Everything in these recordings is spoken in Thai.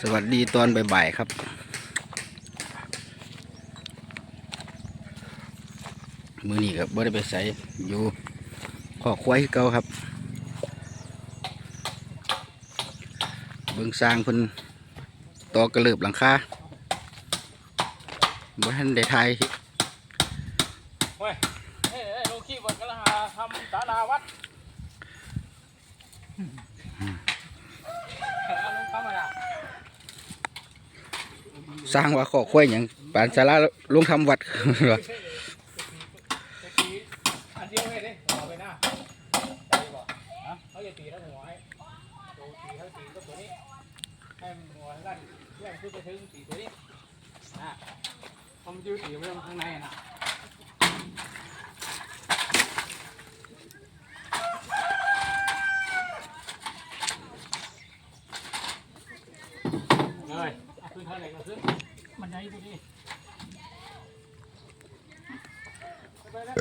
สวัสดีตอนบ่ายๆครับ มือนี้ครับบ่ได้ไปใส่อยู่ขอควายเก่าครับ เบิ่งสร้างเพิ่นตอกระเลิบหลังคาบ่ทันได้ทายเฮ้ยเฮ้ยโลคีบดกันละหาทำศาลาวัดเอาลงเข้ามาละ สร้างว่าขอควายหยังปานศาลาลงทำวัดจะตีอันเดียวให้เลยหัวไปหน้าได้บ่ฮะเขาจะตีทั้งหัวให้โดนตีทั้งตีก็ตัวนี้ให้มันหัวด้านเรื่องข้างในนะเลย ขึ้นเท่าไหร่ก็ขึ้นมันได้ดูดิไปแล้ว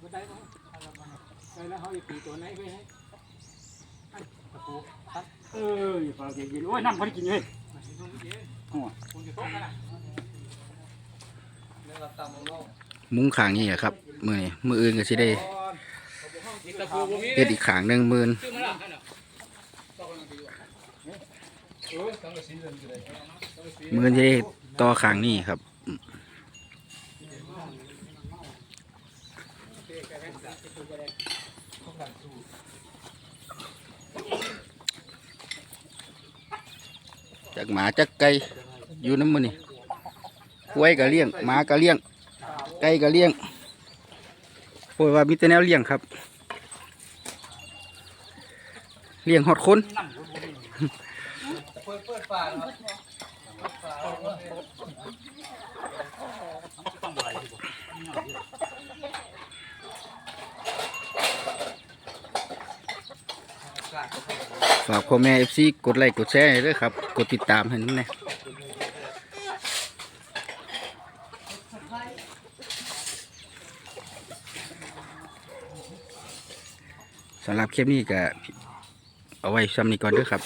ไปได้ไหมไปแล้วเขาจะตีตัวไหนไปให้ให้ตะปูตัดเอออย่าฟังเย็นๆโอ้ยน้ำพอได้กินเลยมันจะลงเย็นโอ้ยคุณจะตกกันนะมุ้งขางนี่อะครับ มือนี้มืออื่นก็สิได้นี่ตะปูบ่มีเฮ็ดอีกขางหนึ่งหมื่นชื่อมัน เออต้องกระสีเงินอยู่เลยมือจะได้ต่อขางนี่ครับจากหมาจากไก่อยู่น้ำมือนี่ควายก็เลี้ยงหมาก็เลี้ยง ไก่ก็เลี้ยงโอ้ยว่ามีแต่แนวเลี้ยงครับเลี้ยงหอดคน ต้องบ่อยฝากพ่อแม่เอฟซีกดไลค์กดแชร์ด้วยครับ กดติดตามให้น้ำแน่สำหรับคลิปนี้ก็เอาไว้ซ้ำนี้ก่อนด้วยครับ